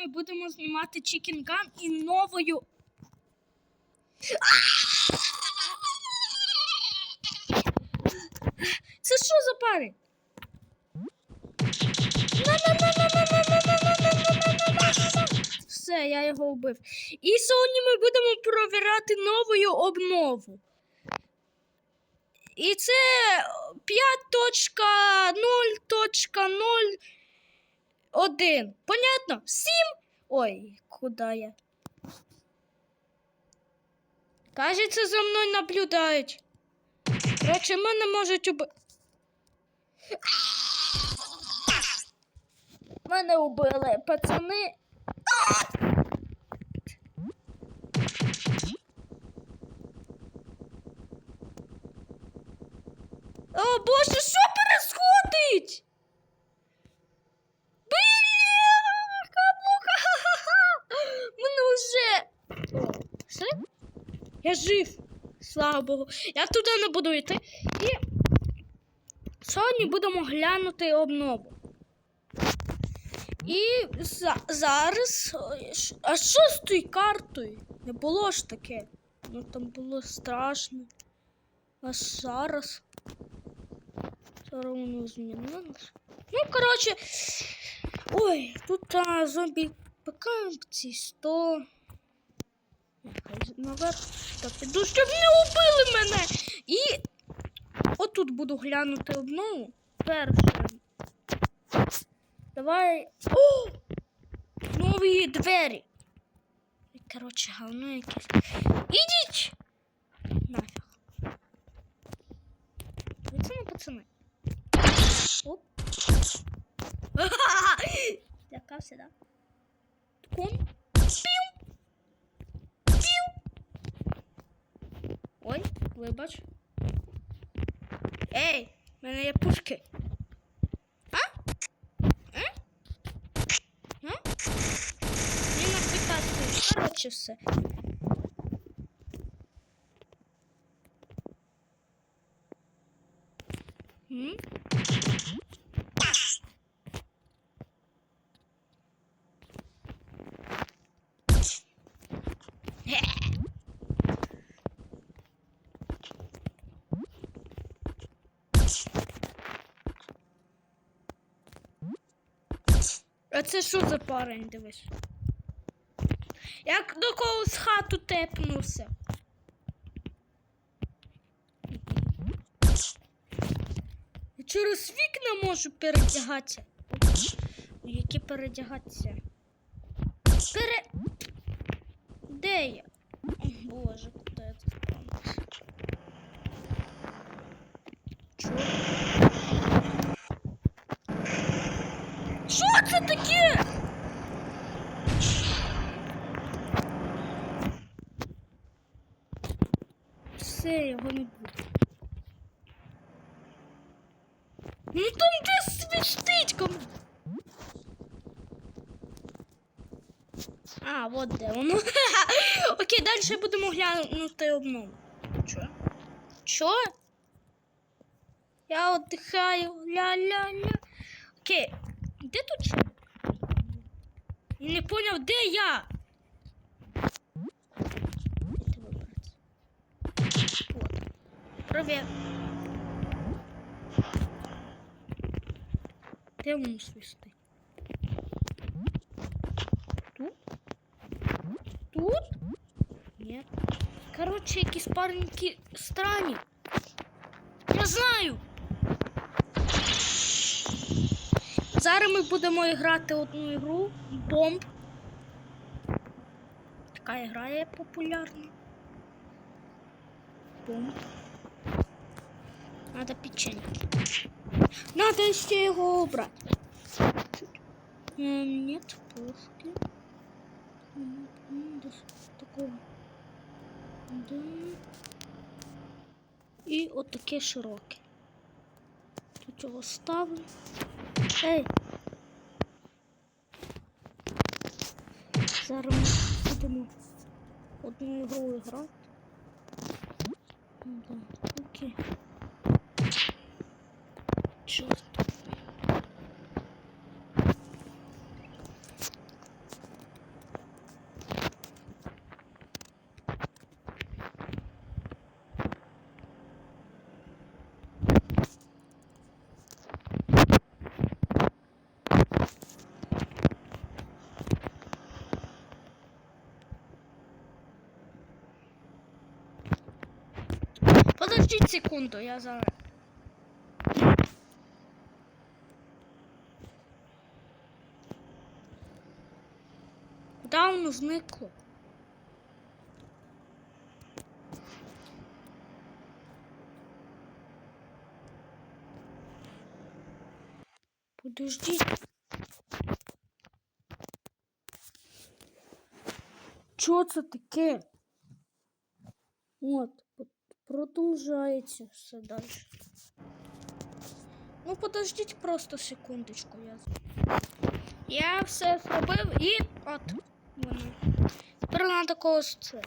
ми будемо знімати Chicken Gun і новою. Це що за пари? Все, я його вбив. І сьогодні ми будемо провіряти новою обнову. І це 5.0.0.1. Понятно? 7. Ой, куди я? Кажеться, за мною наблюдають. Короче, мене можуть уби... Мене убили, пацани. О, боже, що происходить? Бляха, муха, Мене вже. О, все? Я жив. Слава Богу. Я туди не буду йти. І сьогодні будемо глянути обнову. І за, зараз. А що з тою картою? Не було ж таке. Ну там було страшно. А зараз. Зараз воно змінилось. Ну, коротше. Ой, тут а, зомбі покампці 100. Наверх. Так, піду, щоб не убили мене. І отут буду глянути обнову. Перше. Давай. О! Нові двері. Коротше, говно якесь. Ідіть! Нафіг. Пацани, пацани. Оп. Лякався, да? Кун. Вибач. Ей, в мене є пушки. А? А? А? Не наприкасуєш. Коротше все. М? А це що за парень, дивись? Як до когось хату тепнувся. Я через вікна можу передягатися. Які передягатися? Пере. Де я? О, Боже, куди я тут? Чого? Що це таке? Все, його не буде. Ну там де свістить кому. А, от де воно. Окей, далі будемо глянути обнову. Чо? Чо? Я отдыхаю. Ля-ля-ля. Окей. Де тут? Я Не поняв, де я? Провір. Де воно свистить? Тут? Тут? Ні. Коротше, якісь пареньки странні. Я знаю. Зараз ми будемо грати одну ігру бомб. Така ігра є популярна. Бомб. Надо печеньки. Надо ще його обрати. Ем, Нет, пушки. Такого. І от таке широке. Тут його ставлю. Ей! Зараз ми будемо одну ігру грати. Окей. Чорт. Подождіть секунду, я зараз. Куди воно зникло? Подождіть. Що це таке? От, п- продовжається все далі. Ну, подождіть просто секундочку. Я, з- я все зробив і от воно. Тепер треба когось це.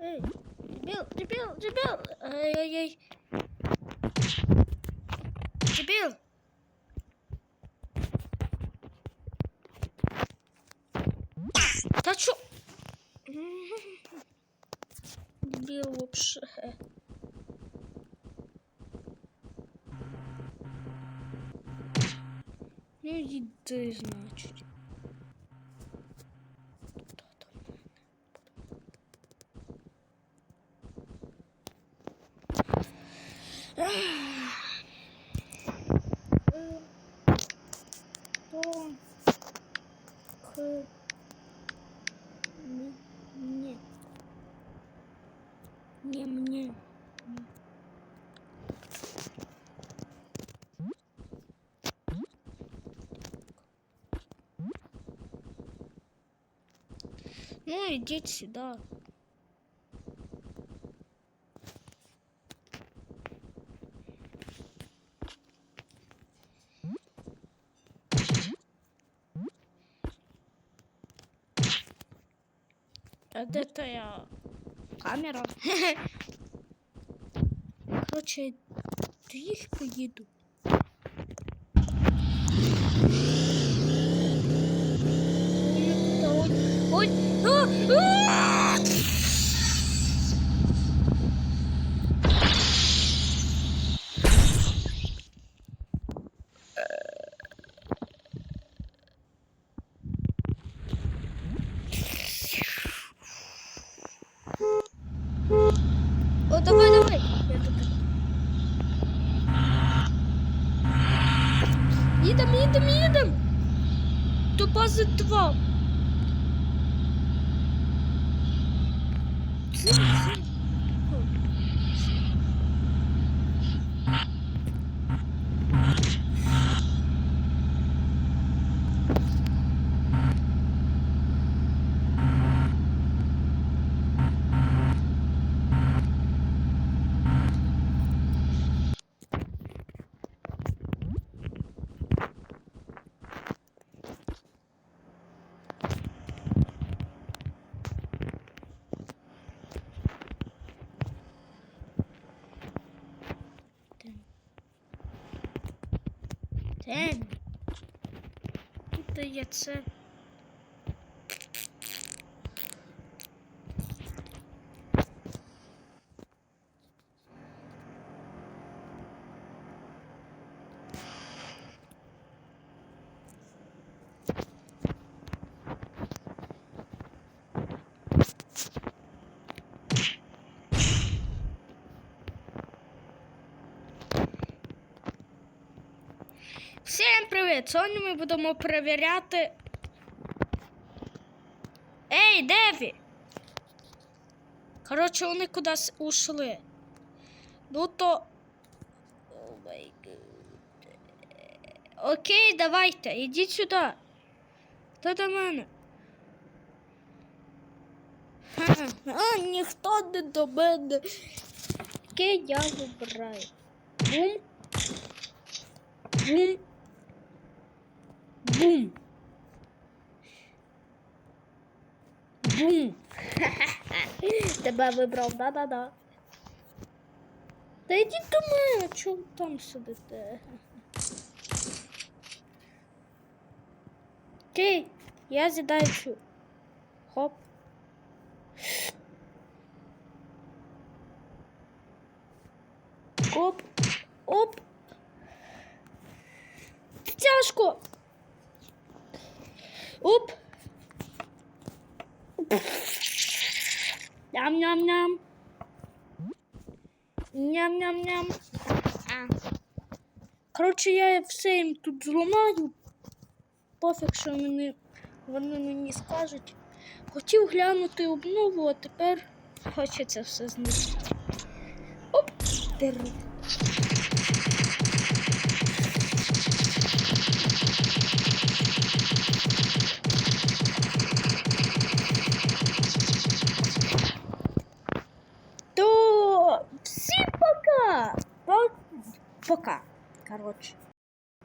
Ей, дебіл, дебіл, дебіл. Ай-яй-яй. Дебіл. Та чо? Дебіл вообще. Ну йди, значить. Хто не мне. Ну идите сюда. А де твоя камера? Короче, ти їх поїду. Ой, а, а! О, давай, давай. Я тут. Їдем, їдем, їдем. До бази 2. Цим, цим. День. Тут є це. Привіт! Сьогодні ми будемо перевіряти. Ей, де ви? Коротше, вони кудись ушли. Ну то. Гад. Окей, давайте, ідіть сюди. Хто до мене? Ха, А, ніхто не до мене. Окей, я вибираю. Бум. Бум. Бум. Бум. Тебе вибрав, да-да-да. Та йдіть до мене, чого там сидите? Окей, я цю. Хоп. Оп. Оп. Тяжко. Оп. Ням-ням-ням. Ням-ням-ням. Коротше, я все їм тут зламаю. Пофіг, що вони, вони мені скажуть. Хотів глянути обнову, а тепер хочеться все знищити. Оп! Дер.